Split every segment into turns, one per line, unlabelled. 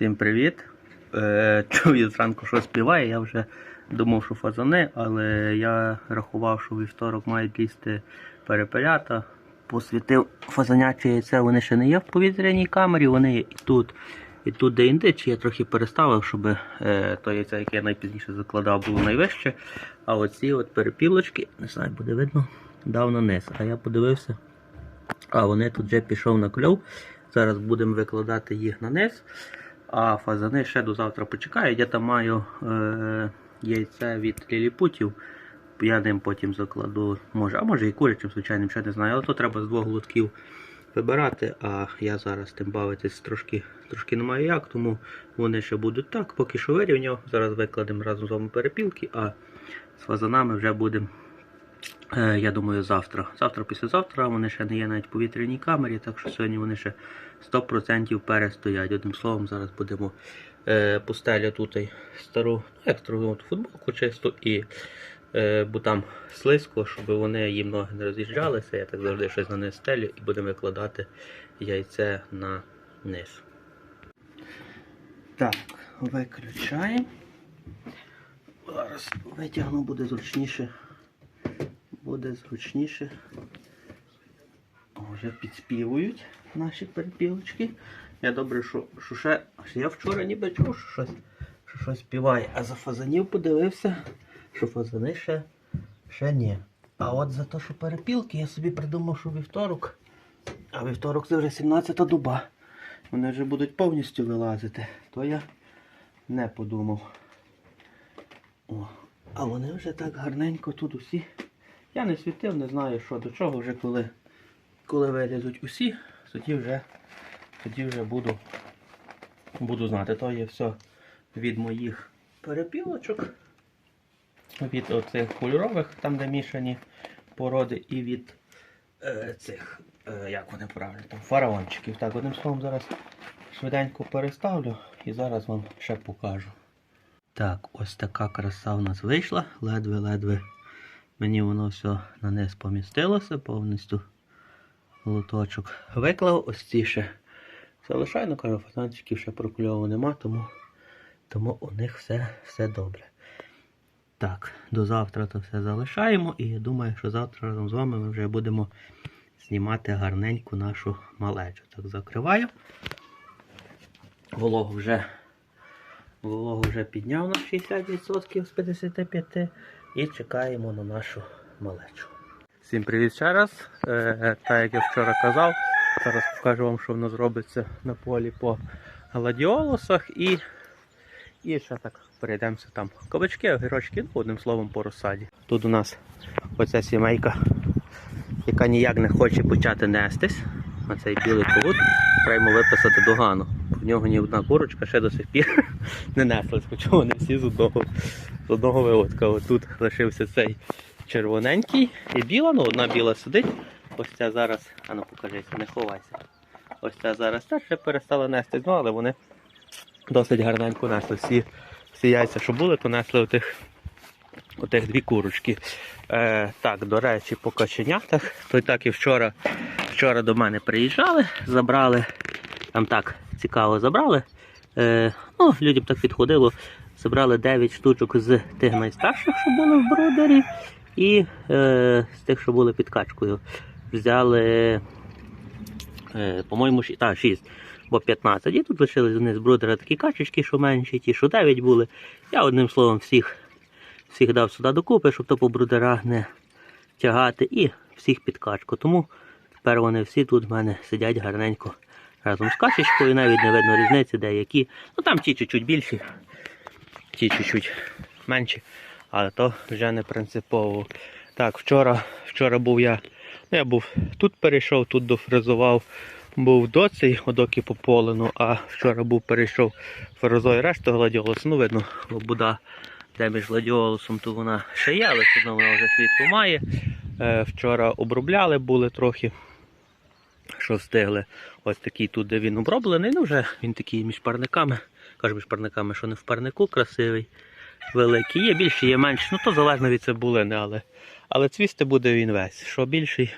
Всім привіт. Е, чую зранку, що співає. Я вже думав, що фазани, але я рахував, що вівторок мають лізти перепелята. Посвітив фазаняче яйце, вони ще не є в повітряній камері, вони і тут. І тут, де індичі, я трохи переставив, щоб е, то яйце, яке я найпізніше закладав, було найвище. А оці от перепілочки, не знаю, буде видно, дав на низ. А я подивився, а вони тут вже пішов на кльов. Зараз будемо викладати їх на низ. А фазани ще до завтра почекають. Я там маю е, яйце від ліліпутів. Я ним потім закладу, може, а може і курячим, звичайним, ще не знаю. Але то треба з двох лотків вибирати. А я зараз тим бавитись трошки, трошки не маю як, тому вони ще будуть так, поки що вирівняв. Зараз викладемо разом з вами перепілки, а з фазанами вже будемо. Е, Я думаю, завтра. Завтра, післязавтра вони ще не є навіть в повітряній камері, так що сьогодні вони ще 100% перестоять. Одним словом, зараз будемо е, постелю тут стару, ну як стару футболку чисту і е, бо там слизько, щоб вони їм ноги не роз'їжджалися. Я так завжди щось на них стелю і будемо викладати яйце на низ. Так, виключаємо. Зараз витягну, буде зручніше буде зручніше. Вже підспівують наші перепілочки. Я добре, що, що ще. Я вчора ніби чув, що щось, що щось співає, а за фазанів подивився, що фазани ще, ще ні. А от за те, що перепілки, я собі придумав, що вівторок. А вівторок це вже 17-та доба. Вони вже будуть повністю вилазити. То я не подумав. О, а вони вже так гарненько тут усі. Я не світив, не знаю, що до чого, вже коли коли вилізуть усі, тоді вже тоді вже буду буду знати. То є все від моїх перепілочок, від оцих кольорових, там де мішані породи, і від е, цих, е, як вони правильно, там, фараончиків. Так, одним словом, зараз швиденько переставлю і зараз вам ще покажу. Так, ось така краса в нас вийшла, ледве-ледве. Мені воно все на низ помістилося повністю. Лоточок виклав, ось ці ще залишаю, ну кажу, фазанчиків ще прокльову нема, тому, тому у них все, все добре. Так, до завтра то все залишаємо і я думаю, що завтра разом з вами ми вже будемо знімати гарненьку нашу малечу. Так, закриваю. Вологу вже, вологу вже підняв на 60% з 55% і чекаємо на нашу малечу. Всім привіт ще раз. Е, так як я вчора казав, зараз покажу вам, що в нас робиться на полі по гладіолусах і, і ще так перейдемося там. Кабачки, огірочки, ну, одним словом, по розсаді. Тут у нас оця сімейка, яка ніяк не хоче почати нестись. Оцей білий колут, треба виписати догану. В нього ні одна курочка ще до сих пір не неслась, хоча вони всі з одного, з одного виводка. От тут лишився цей червоненький і біла, ну одна біла сидить. Ось ця зараз, а ну покажися, не ховайся. Ось ця зараз теж перестала нести, ну але вони досить гарненько несли. Всі, всі яйця, що були, то несли отих, отих дві курочки. Е, так, до речі, по каченятах. То й так і вчора, вчора до мене приїжджали, забрали, там так цікаво забрали. Е, ну, Людям так підходило. Забрали 9 штучок з тих найстарших, що були в брудері, і е, з тих, що були під качкою. Взяли, е, по-моєму, 6, та, 6, бо 15. І тут лишились вони з брудера такі качечки, що менші, ті, що 9 були. Я одним словом всіх, всіх дав сюди докупи, щоб то по брудерах не тягати, і всіх під качку. Тому тепер вони всі тут в мене сидять гарненько разом з качечкою, навіть не видно різниці деякі. Ну там ті чуть-чуть більші, ті чуть-чуть менші, але то вже не принципово. Так, вчора, вчора був я. Ну, я був тут перейшов, тут дофрезував, був до цей одоки по полену, а вчора був перейшов фрезою решту гладіолусу. Ну, видно, лобуда, де між гладіолусом, то вона ще є, але все одно вона вже світло має. Е, вчора обробляли були трохи що встигли. Ось такий тут, де він оброблений. Ну вже він такий між парниками. Кажу між парниками, що не в парнику красивий, великий. Є більший, є менший. Ну то залежно від цибулини, але але цвісти буде він весь. Що більший,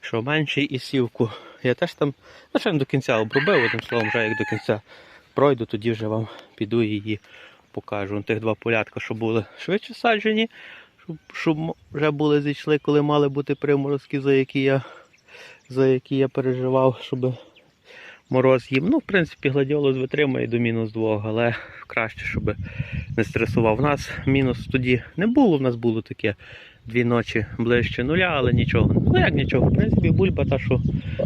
що менший і сівку. Я теж там, ну ще не до кінця обробив, одним словом, вже як до кінця пройду, тоді вже вам піду її покажу. Тих два полятка, що були швидше саджені, щоб, щоб вже були зійшли, коли мали бути приморозки, за які я, за які я переживав, щоб мороз їм. Ну, в принципі, гладіолус витримує до мінус двох, але краще, щоб не стресував. У нас мінус тоді не було, в нас було таке дві ночі ближче нуля, але нічого. Ну як нічого, в принципі, бульба та, що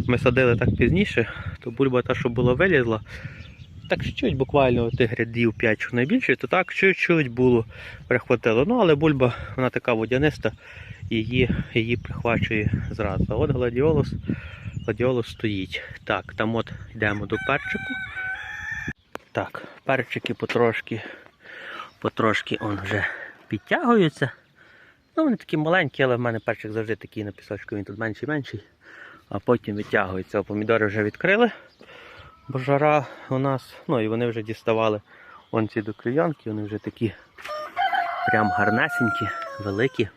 ми садили так пізніше, то бульба та, що була вилізла. Так чуть-чуть буквально тих рядів 5 що найбільше, то так чуть-чуть було прихватило. Ну, але бульба, вона така водяниста, її, її прихвачує зразу. А от гладіолус, гладіолус стоїть. Так, там от йдемо до перчику. Так, перчики потрошки, потрошки он вже підтягуються. Ну, вони такі маленькі, але в мене перчик завжди такий на пісочку, він тут менший менший, а потім витягується. Помідори вже відкрили, бо жара у нас, ну і вони вже діставали вон ці до крив'янки, вони вже такі прям гарнесенькі, великі.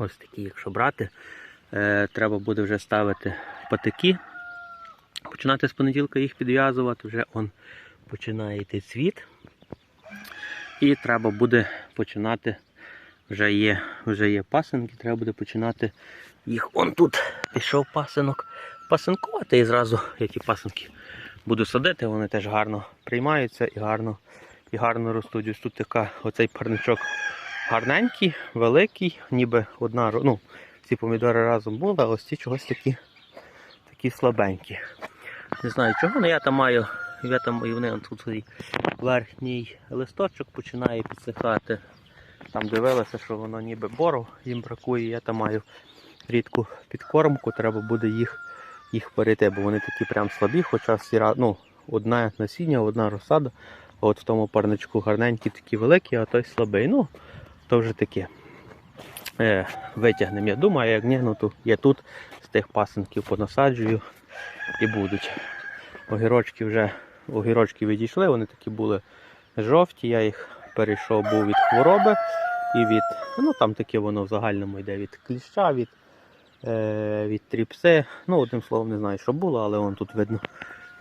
Ось такі, якщо брати. Е, треба буде вже ставити патики. Починати з понеділка їх підв'язувати, вже он починає йти цвіт. І треба буде починати вже є, вже є пасинки, треба буде починати їх. Он тут пішов пасинок пасинкувати і зразу я ті пасинки буду садити, вони теж гарно приймаються і гарно, і гарно ростуть. Ось тут така, оцей парничок гарненький, великий, ніби одна, ну, ці помідори разом були, а ось ці чогось такі, такі слабенькі. Не знаю чого, але я там маю, я там, і вони тут верхній листочок починає підсихати. Там дивилися, що воно ніби боров їм бракує. Я там маю рідку підкормку, треба буде їх, їх перейти, бо вони такі прям слабі, хоча всі ну, одна насіння, одна розсада. От в тому парничку гарненькі такі великі, а той слабий. Ну, то вже таке. Е, витягнемо, я думаю, як ні, ну то я тут з тих пасенків понасаджую і будуть. Огірочки вже огірочки відійшли, вони такі були жовті, я їх перейшов був від хвороби і від. Ну там таке воно в загальному йде від кліща, від, е, від тріпси. Ну, одним словом, не знаю, що було, але вон тут видно,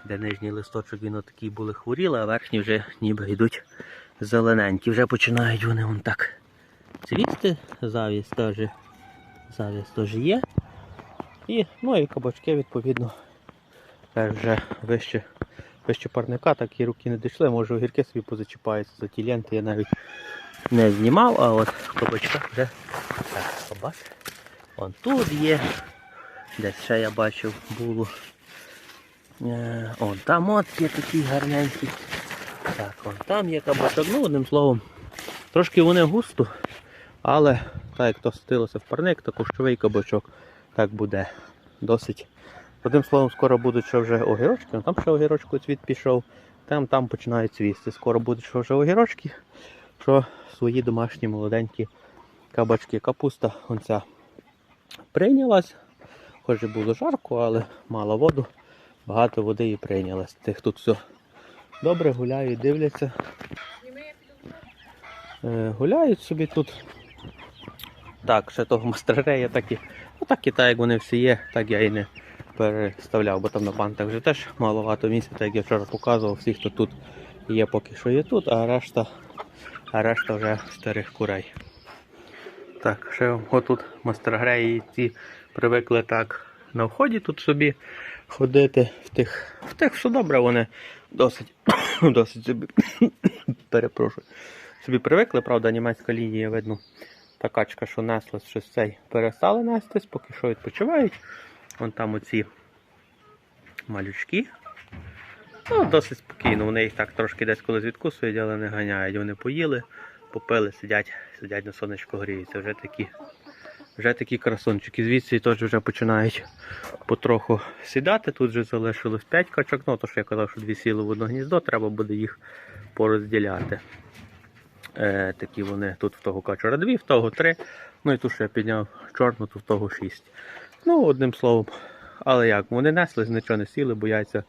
де нижній листочок він отакий були хворіли, а верхні вже ніби йдуть зелененькі. Вже починають вони вон так цвісти, завіс теж, завіс теж є. І, ну і кабачки, відповідно, теж вже вище, вище парника, так і руки не дійшли. Може огірки собі позачіпаються за ті ленти, я навіть не знімав, а от кабачка вже так, побач. Вон тут є. Десь ще я бачив було. Е, О, там от є такий гарненький. Так, вон там є кабачок. Ну, одним словом, трошки вони густо, але так як то стилося в парник, то кущовий кабачок так буде досить. Одним словом, скоро будуть що вже огірочки, ну, там ще огірочку цвіт пішов, там там починають цвісти. Скоро будуть що вже огірочки, що свої домашні молоденькі кабачки. Капуста онця прийнялась. Хоч і було жарко, але мало воду, багато води і прийнялась. Тих тут все добре гуляють, дивляться. Е, гуляють собі тут. Так, ще того мастререя так і, ну так і так, як вони всі є, так я і не переставляв, бо там на бантах вже теж маловато місця, так як я вчора показував, всі, хто тут є, поки що є тут, а решта, а решта вже старих курей. Так, ще отут мастергреї ці привикли так на вході тут собі ходити. В тих, в тих все добре, вони досить, досить собі, перепрошую, собі привикли, правда, німецька лінія, видно, та качка, що неслась, щось цей перестали нестись, поки що відпочивають. Вон там оці малючки. Ну, досить спокійно. Вони їх так трошки десь колись відкусують, але не ганяють. Вони поїли, попили, сидять, сидять на сонечку гріються. Вже такі, вже такі красунчики. Звідси теж вже починають потроху сідати. Тут вже залишилось 5 качок. Ну, то що я казав, що дві сіли в одне гніздо, треба буде їх порозділяти. Е, такі вони тут в того качора дві, в того три. Ну і ту, що я підняв чорну, то в того шість. Ну, одним словом, але як, вони неслись, нічого не сіли, бояться.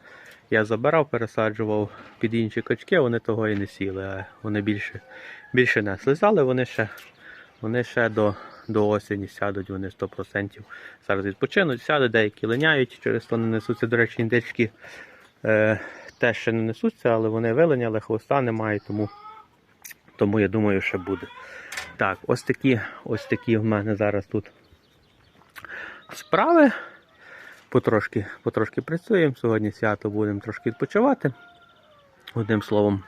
Я забирав, пересаджував під інші качки, вони того і не сіли, а вони більше, більше неслись. Але вони ще, вони ще до, до осені сядуть, вони 100%. Зараз відпочинуть, сядуть, деякі линяють, через то не несуться, до речі, індички Е, те ще не несуться, але вони виленяли, хвоста немає, тому, тому я думаю, ще буде. Так, ось такі, ось такі в мене зараз тут справи. Потрошки, потрошки працюємо. Сьогодні свято будемо трошки відпочивати. Одним словом,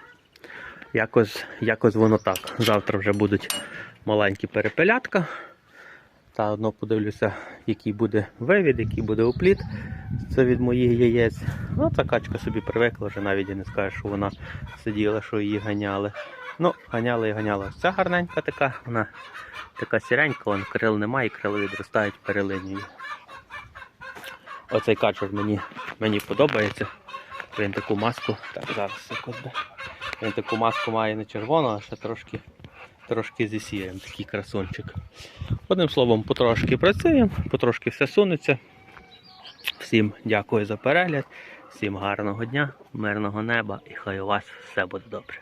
якось, якось воно так. Завтра вже будуть маленькі перепелятка. Та одно подивлюся, який буде вивід, який буде опліт. Це від моїх яєць. Ну, ця качка собі привикла, вже навіть і не скажеш, що вона сиділа, що її ганяли. Ну, ганяли і ганяли. Ця гарненька така, вона така сіренька, вон крил немає, і крила відростають перелинію. Оцей качур мені, мені подобається. Він таку маску. Так, зараз секунду. Він таку маску має не червону, а ще трошки, трошки зі такий красунчик. Одним словом, потрошки працюємо, потрошки все сунеться. Всім дякую за перегляд, всім гарного дня, мирного неба і хай у вас все буде добре.